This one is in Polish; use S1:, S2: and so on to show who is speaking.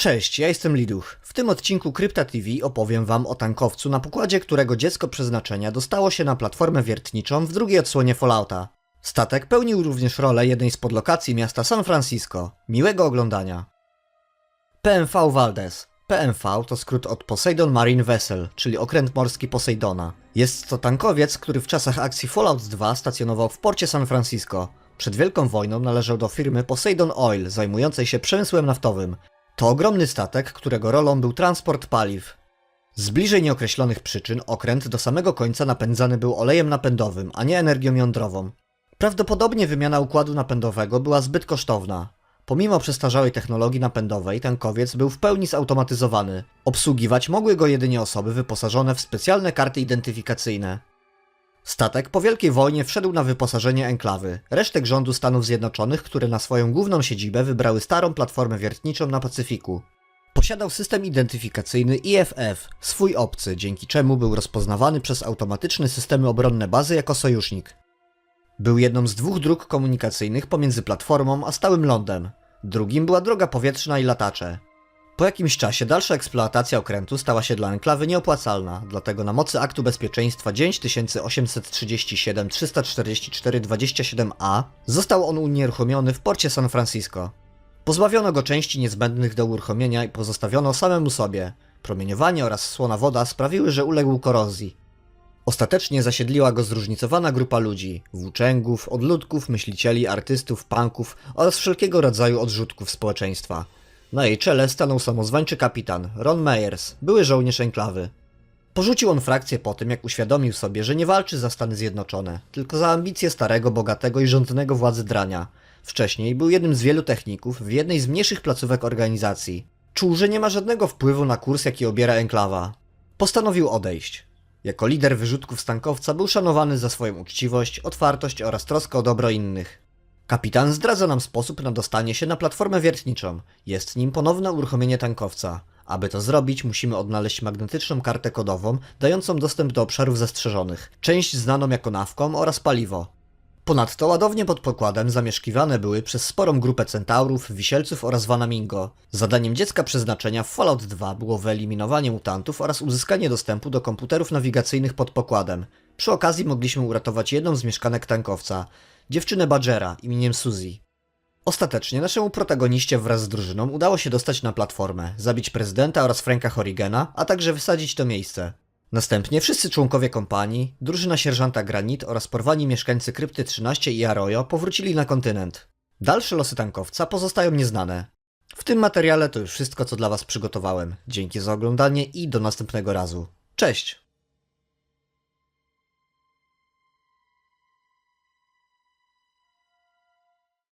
S1: Cześć, ja jestem Liduch. W tym odcinku Krypta TV opowiem wam o tankowcu, na pokładzie którego dziecko przeznaczenia dostało się na platformę wiertniczą w drugiej odsłonie Fallouta. Statek pełnił również rolę jednej z podlokacji miasta San Francisco. Miłego oglądania. PMV Valdez. PMV to skrót od Poseidon Marine Vessel, czyli okręt morski Poseidona. Jest to tankowiec, który w czasach akcji Fallout 2 stacjonował w porcie San Francisco. Przed Wielką Wojną należał do firmy Poseidon Oil, zajmującej się przemysłem naftowym. To ogromny statek, którego rolą był transport paliw. Z bliżej nieokreślonych przyczyn okręt do samego końca napędzany był olejem napędowym, a nie energią jądrową. Prawdopodobnie wymiana układu napędowego była zbyt kosztowna. Pomimo przestarzałej technologii napędowej, tankowiec był w pełni zautomatyzowany. Obsługiwać mogły go jedynie osoby wyposażone w specjalne karty identyfikacyjne. Statek po Wielkiej Wojnie wszedł na wyposażenie enklawy, resztek rządu Stanów Zjednoczonych, które na swoją główną siedzibę wybrały starą platformę wiertniczą na Pacyfiku. Posiadał system identyfikacyjny IFF, swój obcy, dzięki czemu był rozpoznawany przez automatyczne systemy obronne bazy jako sojusznik. Był jedną z dwóch dróg komunikacyjnych pomiędzy platformą a stałym lądem. Drugim była droga powietrzna i latacze. Po jakimś czasie dalsza eksploatacja okrętu stała się dla enklawy nieopłacalna, dlatego na mocy aktu bezpieczeństwa 9837-344-27a został on unieruchomiony w porcie San Francisco. Pozbawiono go części niezbędnych do uruchomienia i pozostawiono samemu sobie. Promieniowanie oraz słona woda sprawiły, że uległ korozji. Ostatecznie zasiedliła go zróżnicowana grupa ludzi włóczęgów, odludków, myślicieli, artystów, punków oraz wszelkiego rodzaju odrzutków społeczeństwa. Na jej czele stanął samozwańczy kapitan, Ron Meyers, były żołnierz enklawy. Porzucił on frakcję po tym, jak uświadomił sobie, że nie walczy za Stany Zjednoczone, tylko za ambicje starego, bogatego i rządnego władzy drania. Wcześniej był jednym z wielu techników w jednej z mniejszych placówek organizacji. Czuł, że nie ma żadnego wpływu na kurs, jaki obiera enklawa. Postanowił odejść. Jako lider wyrzutków z tankowca był szanowany za swoją uczciwość, otwartość oraz troskę o dobro innych. Kapitan zdradza nam sposób na dostanie się na platformę wiertniczą. Jest nim ponowne uruchomienie tankowca. Aby to zrobić, musimy odnaleźć magnetyczną kartę kodową, dającą dostęp do obszarów zastrzeżonych, część znaną jako nawkom oraz paliwo. Ponadto ładownie pod pokładem zamieszkiwane były przez sporą grupę centaurów, wisielców oraz Vanamingo. Zadaniem dziecka przeznaczenia w Fallout 2 było wyeliminowanie mutantów oraz uzyskanie dostępu do komputerów nawigacyjnych pod pokładem. Przy okazji mogliśmy uratować jedną z mieszkanek tankowca, dziewczynę Badgera imieniem Suzy. Ostatecznie naszemu protagoniście wraz z drużyną udało się dostać na platformę, zabić prezydenta oraz Franka Horrigana, a także wysadzić to miejsce. Następnie wszyscy członkowie kompanii, drużyna sierżanta Granit oraz porwani mieszkańcy Krypty 13 i Arroyo powrócili na kontynent. Dalsze losy tankowca pozostają nieznane. W tym materiale to już wszystko, co dla Was przygotowałem. Dzięki za oglądanie i do następnego razu. Cześć!